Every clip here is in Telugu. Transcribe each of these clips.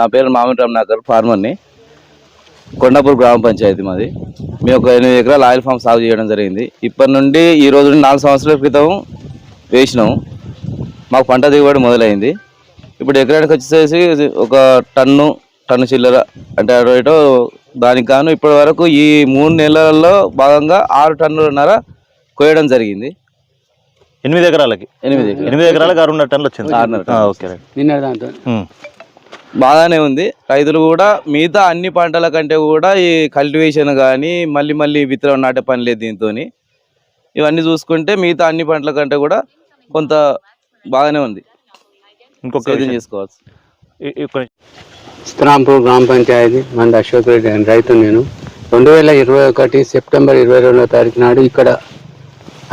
నా పేరు మామిడి రమణాకర్ ఫార్మర్ని. కొండాపూర్ గ్రామ పంచాయతీ మాది. మేము ఒక ఎనిమిది ఎకరాల ఆయిల్ ఫామ్ సాగు చేయడం జరిగింది. ఇప్పటి నుండి ఈ రోజు నుండి నాలుగు సంవత్సరాల క్రితం వేసినాం మాకు పంట దిగుబడి మొదలైంది. ఇప్పుడు ఎకరానికి వచ్చేసి ఒక టన్ను టన్ను చిల్లర అంటే అటు ఇటు దానికి గాను ఇప్పటి వరకు ఈ మూడు నెలల్లో భాగంగా ఆరు టన్నులన్నర కోయడం జరిగింది. ఎనిమిది ఎకరాలకి? ఎనిమిది. ఎనిమిది ఎకరాలకు ఆరున్నర టన్నులు వచ్చింది. ఆరున్నర ఆ, ఓకే రైట్. నిన్న దాంతో. బాగానే ఉంది. రైతులు కూడా మిగతా అన్ని పంటల కంటే కూడా ఈ కల్టివేషన్ కానీ మళ్ళీ మళ్ళీ విత్తనం నాటే పని లేదు దీంతో ఇవన్నీ చూసుకుంటే మిగతా అన్ని పంటల కంటే కూడా కొంత బాగానే ఉంది. ఇంకొక. చేసుకోవచ్చు స్థిరాంపూర్ గ్రామ పంచాయతీ మంది అశోక్ రెడ్డి అని రైతు నేను. రెండు వేల ఇరవై ఒకటి సెప్టెంబర్ ఇరవై రెండవ తారీఖు నాడు ఇక్కడ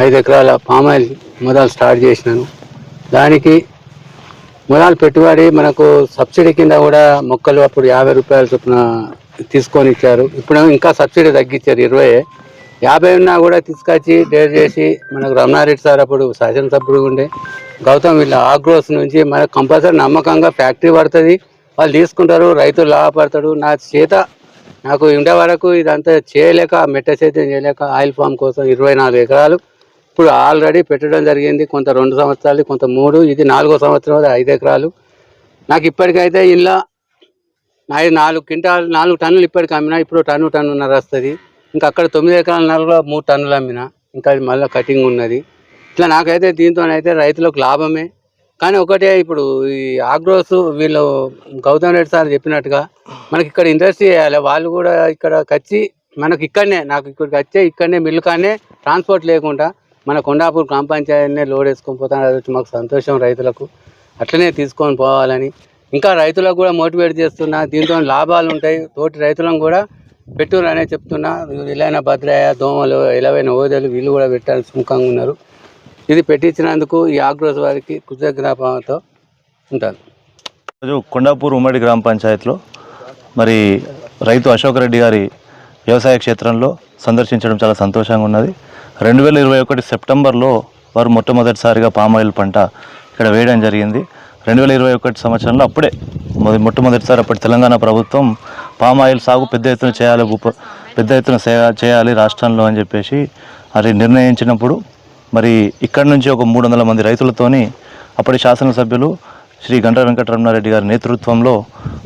ఐదు ఎకరాల పామాయిల్ మొదలు స్టార్ట్ చేసినాను. దానికి మొదలు పెట్టుబడి మనకు సబ్సిడీ కింద కూడా మొక్కలు అప్పుడు యాభై రూపాయల చొప్పున తీసుకొని ఇచ్చారు. ఇప్పుడు ఇంకా సబ్సిడీ తగ్గించారు ఇరవై. యాభై ఉన్నా కూడా తీసుకొచ్చి డేర్ చేసి మనకు రమణారెడ్డి సార్ అప్పుడు శాసనసభ్యుడు ఉండే. గౌతమ్ వీళ్ళ ఆగ్రోస్ నుంచి మనకు కంపల్సరీ నమ్మకంగా ఫ్యాక్టరీ పడుతుంది. వాళ్ళు తీసుకుంటారు రైతులు లాభపడతాడు. నా చేత నాకు ఉండే వరకు ఇదంతా చేయలేక మెట్ట సేద్యం చేయలేక ఆయిల్ ఫామ్ కోసం ఇరవై నాలుగు ఎకరాలు ఇప్పుడు ఆల్రెడీ పెట్టడం జరిగింది. కొంత రెండు సంవత్సరాలు కొంత మూడు ఇది నాలుగో సంవత్సరం అది ఐదు ఎకరాలు. నాకు ఇప్పటికైతే ఇలా ఐదు నాలుగు క్వింటాల్ నాలుగు టన్నులు ఇప్పటికి అమ్మినా ఇప్పుడు టన్ను టన్నున్నర వస్తుంది. ఇంకా అక్కడ తొమ్మిది ఎకరాల నెలలో మూడు టన్నులు అమ్మినా ఇంకా అది మళ్ళీ కటింగ్ ఉన్నది. ఇట్లా నాకైతే దీంతోనైతే రైతులకు లాభమే. కానీ ఒకటే ఇప్పుడు ఈ ఆగ్రోస్ వీళ్ళు గౌతమ్ రెడ్డి సార్ చెప్పినట్టుగా మనకి ఇక్కడ ఇండస్ట్రీ వేయాలి వాళ్ళు కూడా ఇక్కడ వచ్చి మనకి ఇక్కడనే నాకు ఇక్కడికి వచ్చే ఇక్కడనే మిల్లు కానీ ట్రాన్స్పోర్ట్ లేకుండా మన కొండాపూర్ గ్రామ పంచాయతీనే లోడ్ వేసుకొని పోతాను. అది వచ్చి మాకు సంతోషం రైతులకు. అట్లనే తీసుకొని పోవాలని. ఇంకా రైతులకు కూడా మోటివేట్ చేస్తున్నా. దీంతో లాభాలు ఉంటాయి. తోటి రైతులను కూడా పెట్టురనే చెప్తున్నా. ఇలైన భద్రయ్య దోమలు ఇలవైన ఓదలు వీళ్ళు కూడా పెట్టాలని సుముఖంగా ఉన్నారు. ఇది పెట్టించినందుకు ఈ ఆగ్రోస్ వారికి కృతజ్ఞాపంతో ఉంటాను. రోజు కొండాపూర్ ఉమ్మడి గ్రామ పంచాయతీలో మరి రైతు అశోక్ రెడ్డి గారి వ్యవసాయ క్షేత్రంలో సందర్శించడం చాలా సంతోషంగా ఉన్నది. రెండు వేల ఇరవై ఒకటి సెప్టెంబర్లో వారు మొట్టమొదటిసారిగా పామాయిల్ పంట ఇక్కడ వేయడం జరిగింది. రెండు వేల ఇరవై ఒకటి సంవత్సరంలో అప్పుడే మొట్టమొదటిసారి అప్పటి తెలంగాణ ప్రభుత్వం పామాయిల్ సాగు పెద్ద ఎత్తున చేయాలి ఉప పెద్ద ఎత్తున సే- చేయాలి రాష్ట్రంలో అని చెప్పేసి అది నిర్ణయించినప్పుడు మరి ఇక్కడ నుంచి ఒక మూడు వందల మంది రైతులతోని అప్పటి శాసనసభ్యులు శ్రీ గంట వెంకటరమణారెడ్డి గారి నేతృత్వంలో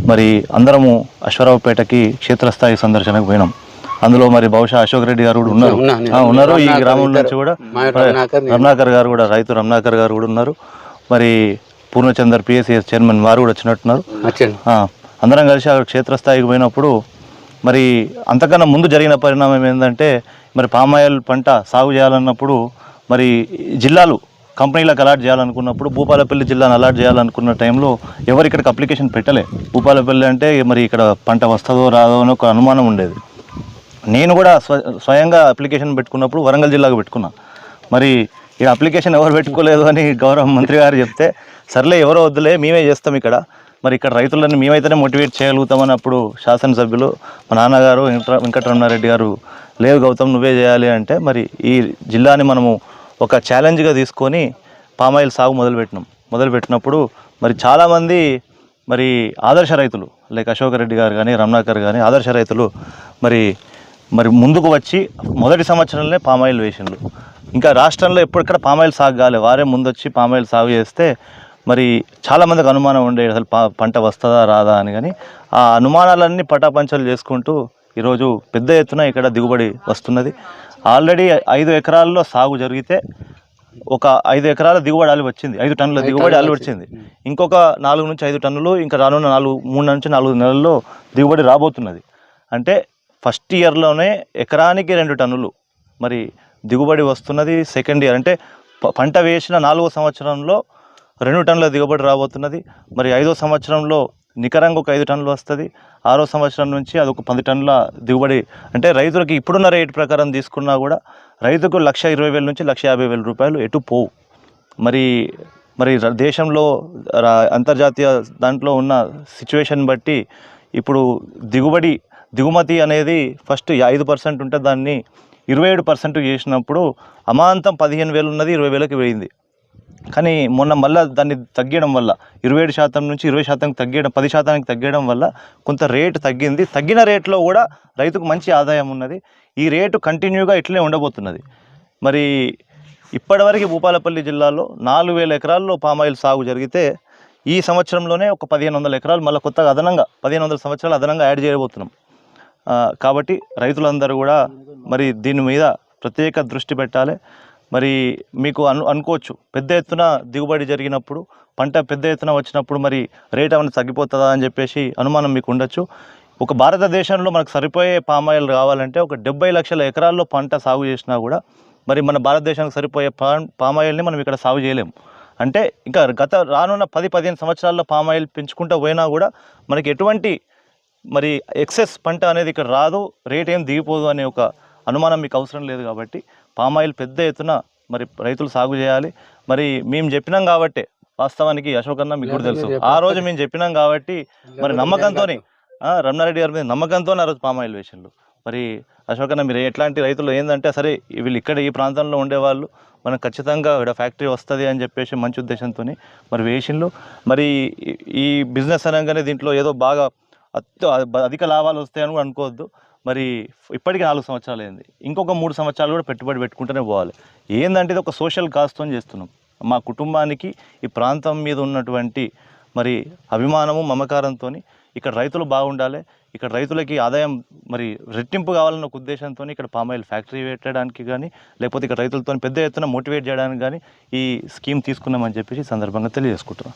మరి అందరము అశ్వరావుపేటకి క్షేత్రస్థాయి సందర్శనకు పోయినాం. అందులో మరి బహుశా అశోక్ రెడ్డి గారు కూడా ఉన్నారు. ఉన్నా, నేను ఆ, ఉన్నారు. ఈ గ్రామం నుంచి. కూడా రమణాకర్ గారు కూడా రైతు రమణాకర్ గారు కూడా ఉన్నారు. మరి పూర్ణచందర్ పిఎస్సిఎస్ చైర్మన్ వారు కూడా వచ్చినట్టున్నారు. ఆ, అందరం కలిసి అక్కడ క్షేత్రస్థాయికి పోయినప్పుడు మరి అంతకన్నా ముందు జరిగిన పరిణామం ఏంటంటే మరి పామాయిల్ పంట సాగు చేయాలన్నప్పుడు మరి జిల్లాలు కంపెనీలకు అలాట్ చేయాలనుకున్నప్పుడు భూపాలపల్లి జిల్లాను అలాట్ చేయాలనుకున్న టైంలో ఎవరు ఇక్కడికి అప్లికేషన్ పెట్టలే. భూపాలపల్లి అంటే మరి ఇక్కడ పంట వస్తుందో రాదో అని ఒక అనుమానం ఉండేది. నేను కూడా స్వ స్వయంగా అప్లికేషన్ పెట్టుకున్నప్పుడు వరంగల్ జిల్లాకు పెట్టుకున్నా. మరి ఈ అప్లికేషన్ ఎవరు పెట్టుకోలేదు అని గౌరవ మంత్రి గారు చెప్తే సర్లే ఎవరో వద్దులే మేమే చేస్తాం ఇక్కడ. మరి ఇక్కడ రైతులను మేమైతేనే మోటివేట్ చేయగలుగుతామని అప్పుడు శాసనసభ్యులు మా నాన్నగారు వెంకట వెంకటరమణారెడ్డి గారు లేదు గౌతమ్ నువ్వే చేయాలి అంటే మరి ఈ జిల్లాని మనము ఒక ఛాలెంజ్గా తీసుకొని పామాయిల్ సాగు మొదలుపెట్టినాం. మొదలుపెట్టినప్పుడు మరి చాలామంది మరి ఆదర్శ రైతులు లైక్ అశోక్ రెడ్డి గారు కానీ రమణాకర్ కానీ ఆదర్శ రైతులు మరి మరి ముందుకు వచ్చి మొదటి సంవత్సరంలోనే పామాయిల్ వేసిండ్రు. ఇంకా రాష్ట్రంలో ఎప్పటిక్కడ పామాయిల్ సాగు కాలే. వారే ముందొచ్చి పామాయిల్ సాగు చేస్తే మరి చాలామందికి అనుమానం ఉండే అసలు పా పంట వస్తుందా రాదా అని. కానీ ఆ అనుమానాలన్నీ పటాపంచలు చేసుకుంటూ ఈరోజు పెద్ద ఎత్తున ఇక్కడ దిగుబడి వస్తున్నది. ఆల్రెడీ ఐదు ఎకరాల్లో సాగు జరిగితే ఒక ఐదు ఎకరాల దిగుబడి అల్లి వచ్చింది. ఐదు టన్నుల దిగుబడి అల్లి వచ్చింది. ఇంకొక నాలుగు నుంచి ఐదు టన్నులు ఇంకా రానున్న నాలుగు మూడు నుంచి నాలుగు నెలల్లో దిగుబడి రాబోతున్నది. అంటే ఫస్ట్ ఇయర్లోనే ఎకరానికి రెండు టన్నులు. మరి దిగుబడి వస్తున్నది సెకండ్ ఇయర్. అంటే పంట వేసిన నాలుగో సంవత్సరంలో రెండు టన్నుల దిగుబడి రాబోతున్నది. మరి ఐదో సంవత్సరంలో నికరంగా ఒక ఐదు టన్నులు వస్తుంది. ఆరో సంవత్సరం నుంచి అదొక పది టన్నుల దిగుబడి. అంటే రైతులకి ఇప్పుడున్న రేటు ప్రకారం తీసుకున్నా కూడా రైతుకు లక్ష ఇరవై వేల నుంచి లక్ష యాభై వేల రూపాయలు ఎటు పోవు. మరి మరి దేశంలో రా- అంతర్జాతీయ దాంట్లో ఉన్న సిచ్యువేషన్ బట్టి ఇప్పుడు దిగుబడి దిగుమతి అనేది ఫస్ట్ ఐదు పర్సెంట్ ఉంటే దాన్ని ఇరవై ఏడు పర్సెంట్ చేసినప్పుడు అమాంతం పదిహేను వేలు ఉన్నది ఇరవై వేలకు పోయింది. కానీ మొన్న మళ్ళీ దాన్ని తగ్గడం వల్ల ఇరవై ఏడు శాతం నుంచి ఇరవై శాతం తగ్గడం పది శాతానికి తగ్గడం వల్ల కొంత రేటు తగ్గింది. తగ్గిన రేట్లో కూడా రైతుకు మంచి ఆదాయం ఉన్నది. ఈ రేటు కంటిన్యూగా ఇట్లనే ఉండబోతున్నది. మరి ఇప్పటివరకు భూపాలపల్లి జిల్లాలో నాలుగు వేల ఎకరాల్లో పామాయిల్ సాగు జరిగితే ఈ సంవత్సరంలోనే ఒక పదిహేను వందల ఎకరాలు మళ్ళీ కొత్తగా అదనంగా పదిహేను వందల సంవత్సరాలు అదనంగా యాడ్ చేయబోతున్నాం. కాబట్టి రైతులందరూ కూడా మరి దీని మీద ప్రత్యేక దృష్టి పెట్టాలి. మరి మీకు అను అనుకోవచ్చు పెద్ద ఎత్తున దిగుబడి జరిగినప్పుడు పంట పెద్ద ఎత్తున వచ్చినప్పుడు మరి రేట్ ఏమైనా తగ్గిపోతుందా అని చెప్పేసి అనుమానం మీకు ఉండొచ్చు. ఒక భారతదేశంలో మనకు సరిపోయే పామాయిల్ కావాలంటే ఒక డెబ్బై లక్షల ఎకరాల్లో పంట సాగు చేసినా కూడా మరి మన భారతదేశానికి సరిపోయే పా పామాయిల్ని మనం ఇక్కడ సాగు చేయలేము అంటే ఇంకా గత రానున్న పది పదిహేను సంవత్సరాల్లో పామాయిల్ పెంచుకుంటూ పోయినా కూడా మనకి ఎటువంటి మరి ఎక్సెస్ పంట అనేది ఇక్కడ రాదు రేట్ ఏం దిగిపోదు అనే ఒక అనుమానం మీకు అవసరం లేదు కాబట్టి పామాయిల్ పెద్ద ఎత్తున మరి రైతులు సాగు చేయాలి. మరి మేము చెప్పినాం కాబట్టి వాస్తవానికి అశోక్ అన్న మీకు కూడా తెలుసు. ఆ రోజు మేము చెప్పినాం కాబట్టి మరి నమ్మకంతో రమణారెడ్డి గారి మీద నమ్మకంతో ఆ రోజు పామాయిల్ వేసిండ్రు. మరి అశోక్ అన్న మీరు ఎట్లాంటి రైతులు ఏంటంటే సరే వీళ్ళు ఇక్కడ ఈ ప్రాంతంలో ఉండేవాళ్ళు మనం ఖచ్చితంగా ఇక్కడ ఫ్యాక్టరీ వస్తుంది అని చెప్పేసి మంచి ఉద్దేశంతో మరి వేసిండ్రు. మరి ఈ- బిజినెస్ అనగానే దీంట్లో ఏదో బాగా అధిక లాభాలు వస్తాయని కూడా అనుకోవద్దు. మరి ఇప్పటికీ నాలుగు సంవత్సరాలు అయింది. ఇంకొక మూడు సంవత్సరాలు కూడా పెట్టుబడి పెట్టుకుంటూనే పోవాలి. ఏందంటే ఇది ఒక సోషల్ కాస్తో చేస్తున్నాం. మా కుటుంబానికి ఈ ప్రాంతం మీద ఉన్నటువంటి మరి అభిమానము మమకారంతో ఇక్కడ రైతులు బాగుండాలి. ఇక్కడ రైతులకి ఆదాయం మరి రెట్టింపు కావాలన్న ఒక ఉద్దేశంతో ఇక్కడ పామాయిల్ ఫ్యాక్టరీ పెట్టడానికి కానీ లేకపోతే ఇక్కడ రైతులతో పెద్ద ఎత్తున మోటివేట్ చేయడానికి కానీ ఈ స్కీమ్ తీసుకున్నామని చెప్పేసి సందర్భంగా తెలియజేసుకుంటున్నాం.